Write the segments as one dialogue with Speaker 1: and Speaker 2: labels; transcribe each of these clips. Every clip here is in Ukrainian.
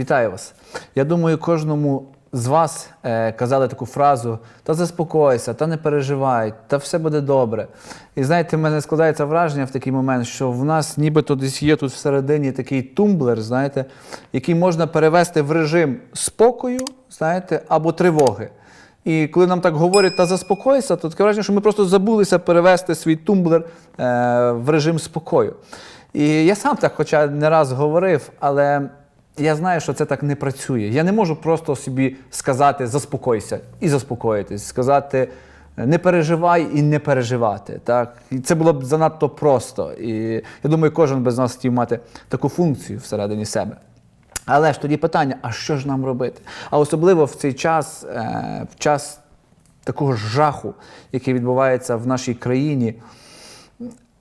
Speaker 1: Вітаю вас. Я думаю, кожному з вас е, казали таку фразу: та заспокойся, та не переживай, та все буде добре. І знаєте, в мене складається враження в такий момент, що в нас нібито десь є тут всередині такий тумблер, знаєте, який можна перевести в режим спокою, знаєте, або тривоги. І коли нам так говорять та заспокойся, то таке враження, що ми просто забулися перевести свій тумблер е, в режим спокою. І я сам так, хоча не раз говорив, але я знаю, що це так не працює. Я не можу просто собі сказати заспокойся і заспокоїтись, сказати не переживай і не переживати. Так? І це було б занадто просто. І я думаю, кожен би з нас хотів мати таку функцію всередині себе. Але ж тоді питання: а що ж нам робити? А особливо в цей час, е, в час такого жаху, який відбувається в нашій країні,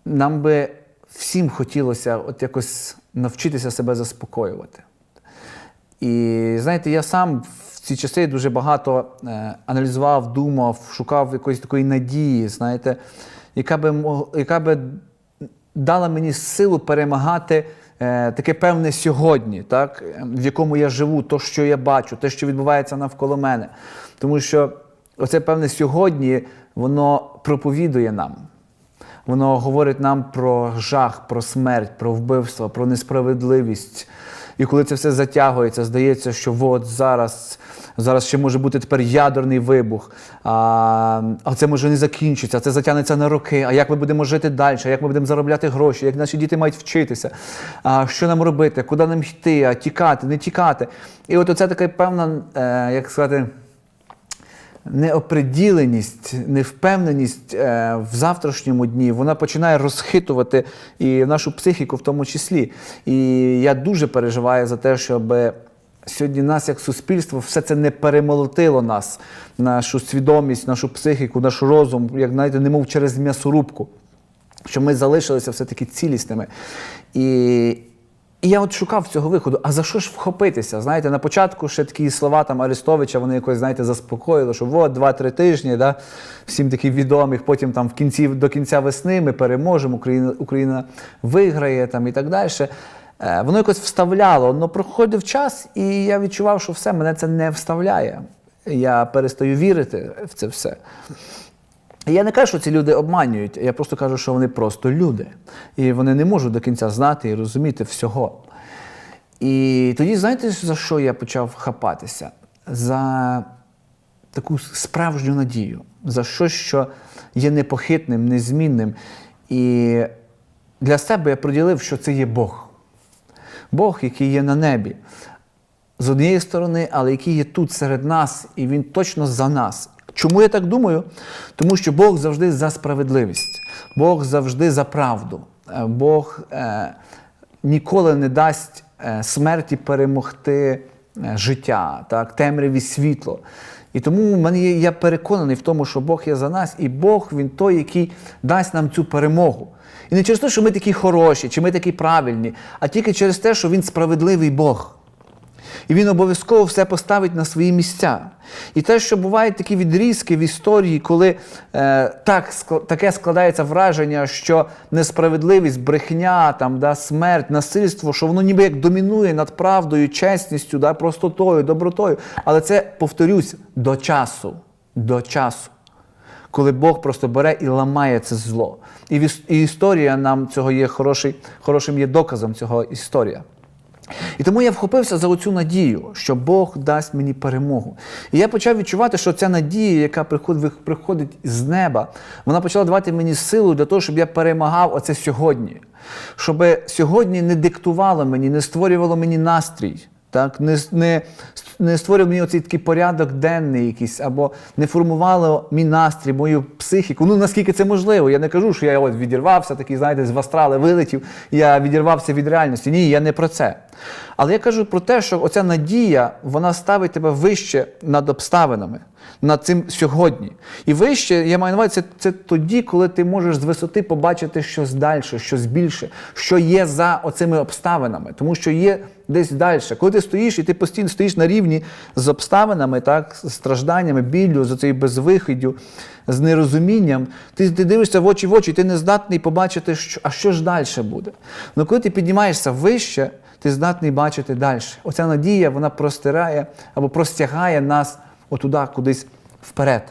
Speaker 1: нам би всім хотілося от якось навчитися себе заспокоювати. І знаєте, я сам в ці часи дуже багато е, аналізував, думав, шукав якоїсь такої надії, знаєте, яка би, яка би дала мені силу перемагати е, таке певне сьогодні, так, в якому я живу, то, що я бачу, те, що відбувається навколо мене. Тому що оце певне сьогодні, воно проповідує нам. Воно говорить нам про жах, про смерть, про вбивство, про несправедливість. І коли це все затягується, здається, що от зараз, зараз ще може бути тепер ядерний вибух, а, а це може не закінчиться, це затягнеться на роки. А як ми будемо жити далі? Як ми будемо заробляти гроші? Як наші діти мають вчитися? А що нам робити? Куди нам йти? А тікати, не тікати? І от оце така певна, е, як сказати неоприділеність, невпевненість е, в завтрашньому дні, вона починає розхитувати і нашу психіку в тому числі. І я дуже переживаю за те, щоб сьогодні нас, як суспільство, все це не перемолотило нас, нашу свідомість, нашу психіку, наш розум, як знаєте, немов через м'ясорубку. Щоб ми залишилися все-таки цілісними. І, і я от шукав цього виходу. А за що ж вхопитися? Знаєте, на початку ще такі слова там Арестовича, вони якось, знаєте, заспокоїли, що от два-три тижні, да, всім таких відомих, потім там в кінці, до кінця весни ми переможемо, Україна, Україна виграє там, і так далі. Е, Воно якось вставляло, але проходив час, і я відчував, що все, мене це не вставляє. Я перестаю вірити в це все. Я не кажу, що ці люди обманюють, я просто кажу, що вони просто люди. І вони не можуть до кінця знати і розуміти всього. І тоді, знаєте, за що я почав хапатися? За таку справжню надію, за щось, що є непохитним, незмінним. І для себе я приділив, що це є Бог. Бог, який є на небі. З однієї сторони, але який є тут серед нас, і він точно за нас. Чому я так думаю? Тому що Бог завжди за справедливість, Бог завжди за правду. Е, Бог е, ніколи не дасть е, смерті перемогти е, життя, так, темряві світло. І тому мене є, я переконаний в тому, що Бог є за нас, і Бог він той, який дасть нам цю перемогу. І не через те, що ми такі хороші, чи ми такі правильні, а тільки через те, що він справедливий Бог. І він обов'язково все поставить на свої місця. І те, що бувають такі відрізки в історії, коли е, так, таке складається враження, що несправедливість, брехня, там, да, смерть, насильство, що воно ніби як домінує над правдою, чесністю, да, простотою, добротою. Але це, повторюсь, до часу. До часу. Коли Бог просто бере і ламає це зло. І, і історія нам цього є хороший, хорошим є доказом цього історія. І тому я вхопився за оцю надію, що Бог дасть мені перемогу. І я почав відчувати, що ця надія, яка приходить, з неба, вона почала давати мені силу для того, щоб я перемагав оце сьогодні. Щоб сьогодні не диктувало мені, не створювало мені настрій. Так, не, не, не створював мені оцей такий порядок денний якийсь, або не формувало мій настрій, мою психіку. Ну наскільки це можливо. Я не кажу, що я от відірвався, такий, знаєте, з астрали вилетів, я відірвався від реальності. Ні, я не про це. Але я кажу про те, що оця надія, вона ставить тебе вище над обставинами, над цим сьогодні. І вище, я маю на увазі, це, це тоді, коли ти можеш з висоти побачити щось далі, щось більше, що є за оцими обставинами, тому що є десь далі. Коли ти стоїш і ти постійно стоїш на рівні з обставинами, так, з стражданнями, біллю, з цією безвиходю, з нерозумінням, ти, ти дивишся в очі в очі, і ти не здатний побачити, що, а що ж далі буде. Ну коли ти піднімаєшся вище, ти здатний бачити далі. Оця надія вона простирає або простягає нас отуда, кудись вперед.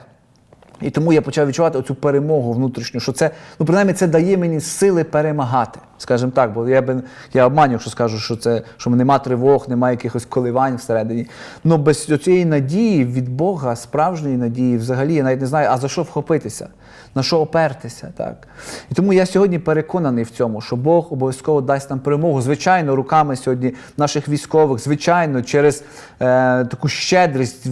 Speaker 1: І тому я почав відчувати оцю перемогу внутрішню, що це, ну принаймні, це дає мені сили перемагати. Скажімо так, бо я би я обманю, якщо скажу, що це що нема тривог, немає якихось коливань всередині. Ну без цієї надії від Бога, справжньої надії, взагалі, я навіть не знаю, а за що вхопитися, на що опертися. Так? І тому я сьогодні переконаний в цьому, що Бог обов'язково дасть нам перемогу. Звичайно, руками сьогодні наших військових, звичайно, через е, таку щедрість.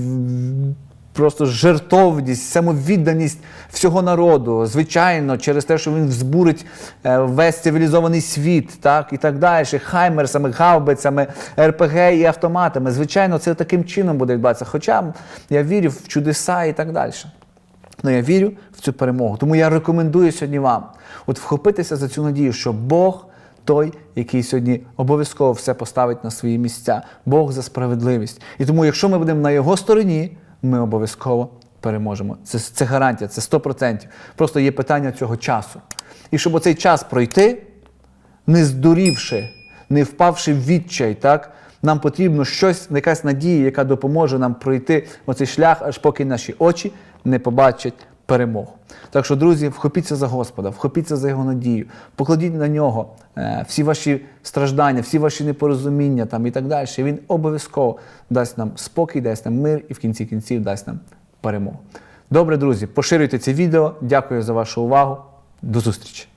Speaker 1: Просто жертовність, самовідданість всього народу, звичайно, через те, що він збурить е, весь цивілізований світ, так і так далі, хаймерсами, гаубицями, РПГ і автоматами. Звичайно, це таким чином буде відбуватися. Хоча я вірю в чудеса і так далі. Ну, я вірю в цю перемогу. Тому я рекомендую сьогодні вам от вхопитися за цю надію, що Бог той, який сьогодні обов'язково все поставить на свої місця. Бог за справедливість. І тому, якщо ми будемо на його стороні, ми обов'язково переможемо. Це, це гарантія, це 100%. Просто є питання цього часу. І щоб оцей час пройти, не здурівши, не впавши в відчай, так? Нам потрібно щось, якась надія, яка допоможе нам пройти оцей шлях, аж поки наші очі не побачать перемогу. Так що, друзі, вхопіться за Господа, вхопіться за його надію, покладіть на нього е, всі ваші страждання, всі ваші непорозуміння там, і так далі. Він обов'язково дасть нам спокій, дасть нам мир і в кінці кінців дасть нам перемогу. Добре, друзі, поширюйте це відео. Дякую за вашу увагу. До зустрічі!